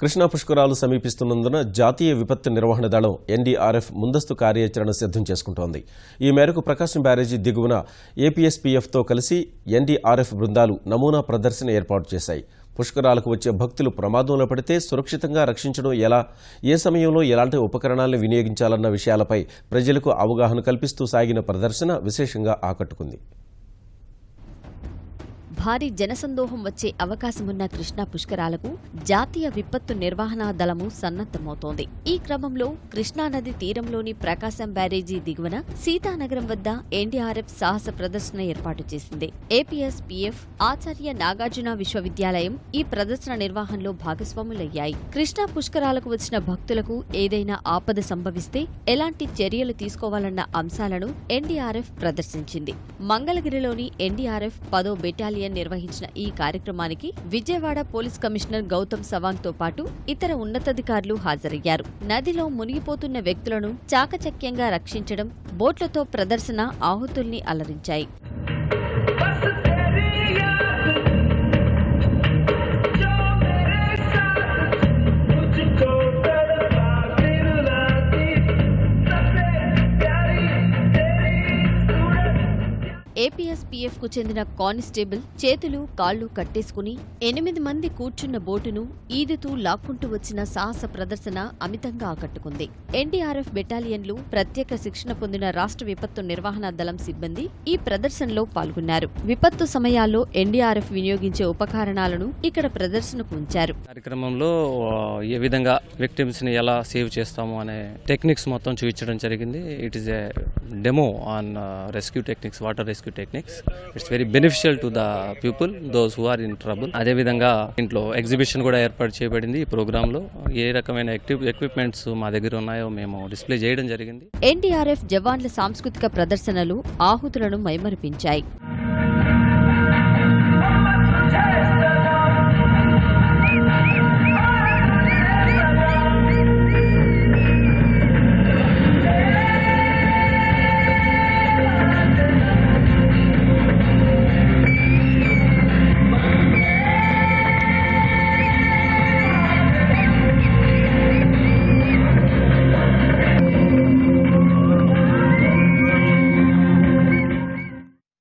కృష్ణా పుష్కరాలు సమీపిస్తున్నందున జాతీయ విపత్తు నిర్వహణ దళం ఎన్డీఆర్ఎఫ్ ముందస్తు కార్యాచరణ సిద్ధం చేసుకుంటోంది. ఈ మేరకు ప్రకాశం బ్యారేజీ దిగువన ఏపీఎస్పీఎఫ్తో కలిసి ఎన్డీఆర్ఎఫ్ బృందాలు నమూనా ప్రదర్శన ఏర్పాటు చేశాయి. పుష్కరాలకు వచ్చే భక్తులు ప్రమాదంలో పడితే సురక్షితంగా రక్షించడం ఎలా ఏ సమయంలో ఎలాంటి ఉపకరణాలను వినియోగించాలన్న విషయాలపై ప్రజలకు అవగాహన కల్పిస్తూ సాగిన ప్రదర్శన విశేషంగా ఆకట్టుకుంది. భారీ జనసందోహం వచ్చే అవకాశమున్న కృష్ణా పుష్కరాలకు జాతీయ విపత్తు నిర్వహణా దళము సన్నద్దమవుతోంది ఈ క్రమంలో కృష్ణానది తీరంలోని ప్రకాశం బ్యారేజీ దిగువన సీతానగరం వద్ద ఎన్డీఆర్ఎఫ్ సాహస ప్రదర్శన ఏర్పాటు చేసింది. ఏపీఎస్ పిఎఫ్ ఆచార్య నాగార్జున విశ్వవిద్యాలయం ఈ ప్రదర్శన నిర్వహణలో భాగస్వాములయ్యాయి. కృష్ణా పుష్కరాలకు వచ్చిన భక్తులకు ఏదైనా ఆపద సంభవిస్తే ఎలాంటి చర్యలు తీసుకోవాలన్న అంశాలను ఎన్డీఆర్ఎఫ్ ప్రదర్శించింది. మంగళగిరిలోని ఎన్డీఆర్ఎఫ్ పదో బెటాలియన్ నిర్వహించిన ఈ కార్యక్రమానికి విజయవాడ పోలీస్ కమిషనర్ గౌతమ్ సవాంగ్తో పాటు ఇతర ఉన్నతాధికారులు హాజరయ్యారు. నదిలో మునిగిపోతున్న వ్యక్తులను చాకచక్యంగా రక్షించడం బోట్లతో ప్రదర్శన ఆహుతుల్ని అలరించాయి. ఏపీఎస్పీఎఫ్కు చెందిన కానిస్టేబుల్ చేతులు కాళ్ళు కట్టేసుకుని ఎనిమిది మంది కూర్చున్న బోటును ఈదుతూ లాక్కుంటూ వచ్చిన సాహస ప్రదర్శన అమితంగా ఆకట్టుకుంది. ఎన్డీఆర్ఎఫ్ బెటాలియన్లు ప్రత్యేక శిక్షణ పొందిన రాష్ట్ర విపత్తు నిర్వహణ దళం సిబ్బంది ఈ ప్రదర్శనలో పాల్గొన్నారు. విపత్తు సమయాల్లో ఎన్డీఆర్ఎఫ్ వినియోగించే ఉపకరణాలను ఇక్కడ ప్రదర్శనకు ఉంచారు. కార్యక్రమంలో ఏ విధంగా విక్టిమ్స్ని ఎలా సేవ్ చేస్తాము అనే టెక్నిక్స్ మొత్తం చూపించడం జరిగింది. It is a demo on rescue techniques water rescue techniques it's very beneficial to the people those who are in trouble అదేవిధంగా ఇంట్లో ఎగ్జిబిషన్ కూడా ఏర్పాటు చేయబడింది ఈ ప్రోగ్రాంలో. ఏ రకమైన ఎక్విప్మెంట్స్ మా దగ్గర ఉన్నాయో మేము డిస్ప్లే చేయడం జరిగింది. ఎన్డీఆర్ఎఫ్ జవాన్ల సాంస్కృతిక ప్రదర్శనలు ఆహుతులను మైమరిపించాయి.